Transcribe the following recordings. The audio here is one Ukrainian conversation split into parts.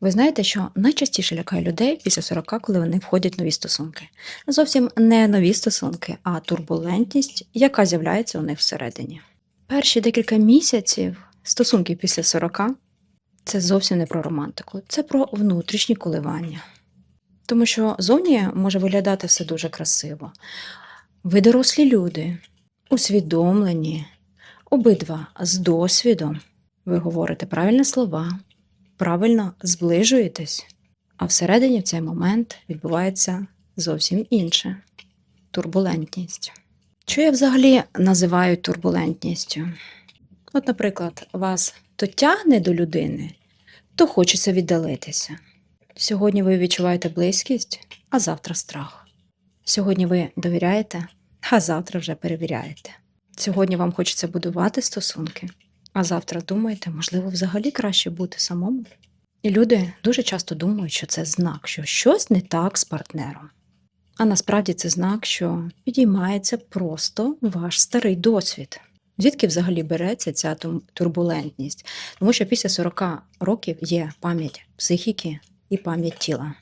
Ви знаєте, що найчастіше лякає людей після 40, коли вони входять в нові стосунки. Зовсім не нові стосунки, а турбулентність, яка з'являється у них всередині. Перші декілька місяців стосунків після 40 це зовсім не про романтику, це про внутрішні коливання. Тому що зовні може виглядати все дуже красиво. Ви дорослі люди, усвідомлені, обидва з досвідом. Ви говорите правильні слова, правильно зближуєтесь, а всередині в цей момент відбувається зовсім інше турбулентність. Що я взагалі називаю турбулентністю? От, наприклад, вас то тягне до людини, то хочеться віддалитися. Сьогодні ви відчуваєте близькість, а завтра страх. Сьогодні ви довіряєте, а завтра вже перевіряєте. Сьогодні вам хочеться будувати стосунки, а завтра думаєте, можливо, взагалі краще бути самому. І люди дуже часто думають, що це знак, що щось не так з партнером. А насправді це знак, що підіймається просто ваш старий досвід. Звідки взагалі береться ця турбулентність? Тому що після 40 років є пам'ять психіки і пам'ять тіла.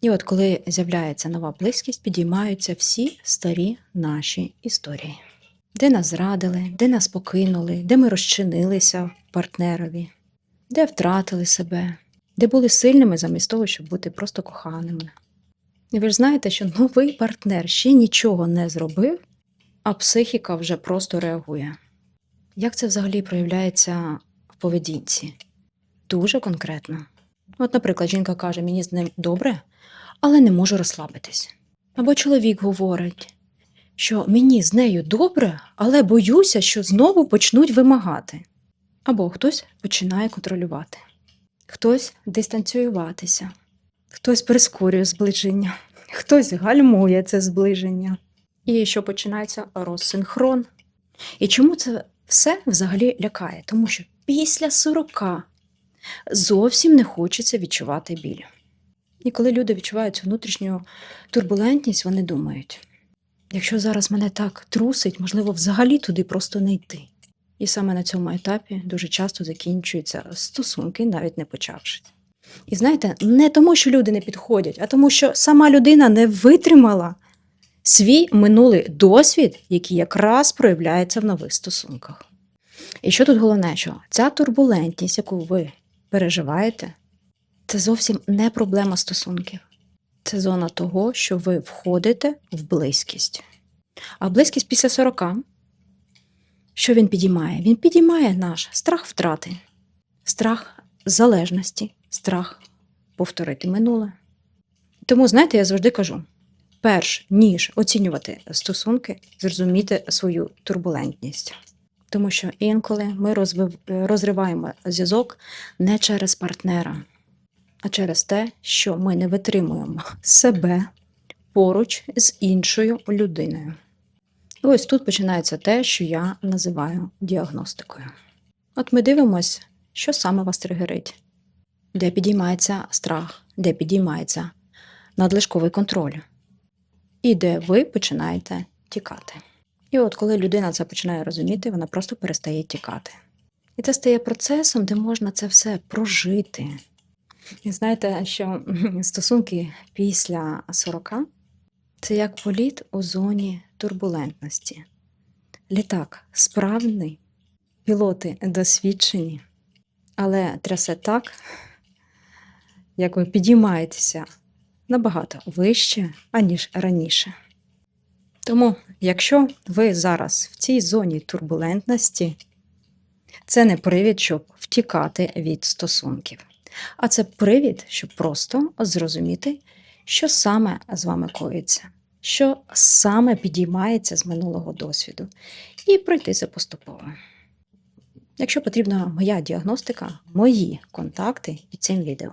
І от коли з'являється нова близькість, підіймаються всі старі наші історії, де нас зрадили, де нас покинули, де ми розчинилися партнерові, де втратили себе, де були сильними замість того, щоб бути просто коханими. І ви ж знаєте, що новий партнер ще нічого не зробив, а психіка вже просто реагує. Як це взагалі проявляється в поведінці? Дуже конкретно. От, наприклад, жінка каже, мені з ним добре, але не можу розслабитись. Або чоловік говорить, що мені з нею добре, але боюся, що знову почнуть вимагати. Або хтось починає контролювати, хтось дистанціюватися, хтось прискорює зближення, хтось гальмує це зближення. І що починається розсинхрон. І чому це все взагалі лякає? Тому що після 40 зовсім не хочеться відчувати біль. І коли люди відчувають цю внутрішню турбулентність, вони думають: якщо зараз мене так трусить, можливо, взагалі туди просто не йти. І саме на цьому етапі дуже часто закінчуються стосунки, навіть не почавшись. І знаєте, не тому, що люди не підходять, а тому, що сама людина не витримала свій минулий досвід, який якраз проявляється в нових стосунках. І що тут головне, що ця турбулентність, яку ви переживаєте, це зовсім не проблема стосунків. Це зона того, що ви входите в близькість. А близькість після 40, що він підіймає? Він підіймає наш страх втрати, страх залежності, страх повторити минуле. Тому, знаєте, я завжди кажу: перш ніж оцінювати стосунки, зрозуміти свою турбулентність. Тому що інколи ми розриваємо зв'язок не через партнера, а через те, що ми не витримуємо себе поруч з іншою людиною. І ось тут починається те, що я називаю діагностикою. От ми дивимося, що саме вас тригерить, де підіймається страх, де підіймається надлишковий контроль, і де ви починаєте тікати. І от коли людина це починає розуміти, вона просто перестає тікати. І це стає процесом, де можна це все прожити. Знаєте, що стосунки після 40 це як політ у зоні турбулентності. Літак справний, пілоти досвідчені, але трясе так, як ви підіймаєтеся набагато вище, аніж раніше. Тому, якщо ви зараз в цій зоні турбулентності, це не привід, щоб втікати від стосунків, а це привід, щоб просто зрозуміти, що саме з вами коїться, що саме підіймається з минулого досвіду, і пройти це поступово. Якщо потрібна моя діагностика, мої контакти під цим відео.